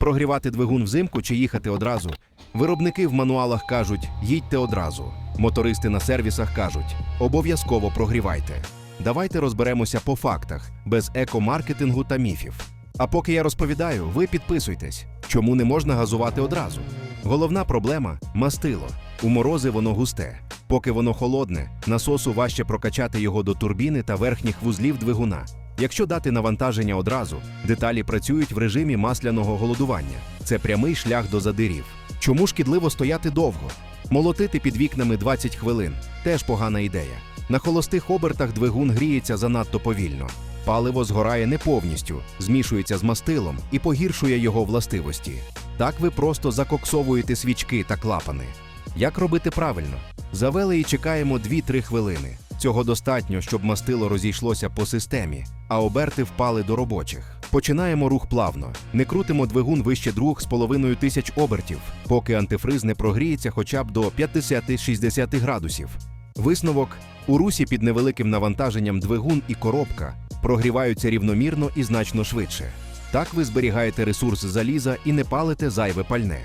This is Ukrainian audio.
Прогрівати двигун взимку чи їхати одразу? Виробники в мануалах кажуть, їдьте одразу. Мотористи на сервісах кажуть, обов'язково прогрівайте. Давайте розберемося по фактах, без екомаркетингу та міфів. А поки я розповідаю, ви підписуйтесь, чому не можна газувати одразу. Головна проблема мастило. У морози воно густе. Поки воно холодне, насосу важче прокачати його до турбіни та верхніх вузлів двигуна. Якщо дати навантаження одразу, деталі працюють в режимі масляного голодування. Це прямий шлях до задирів. Чому шкідливо стояти довго? Молотити під вікнами 20 хвилин теж погана ідея. На холостих обертах двигун гріється занадто повільно. Паливо згорає не повністю, змішується з мастилом і погіршує його властивості. Так ви просто закоксовуєте свічки та клапани. Як робити правильно? Завели і чекаємо 2-3 хвилини. Цього достатньо, щоб мастило розійшлося по системі, а оберти впали до робочих. Починаємо рух плавно. Не крутимо двигун вище 2,5 тисяч обертів, поки антифриз не прогріється хоча б до 50-60 градусів. Висновок у русі під невеликим навантаженням двигун і коробка прогріваються рівномірно і значно швидше. Так ви зберігаєте ресурс заліза і не палите зайве пальне.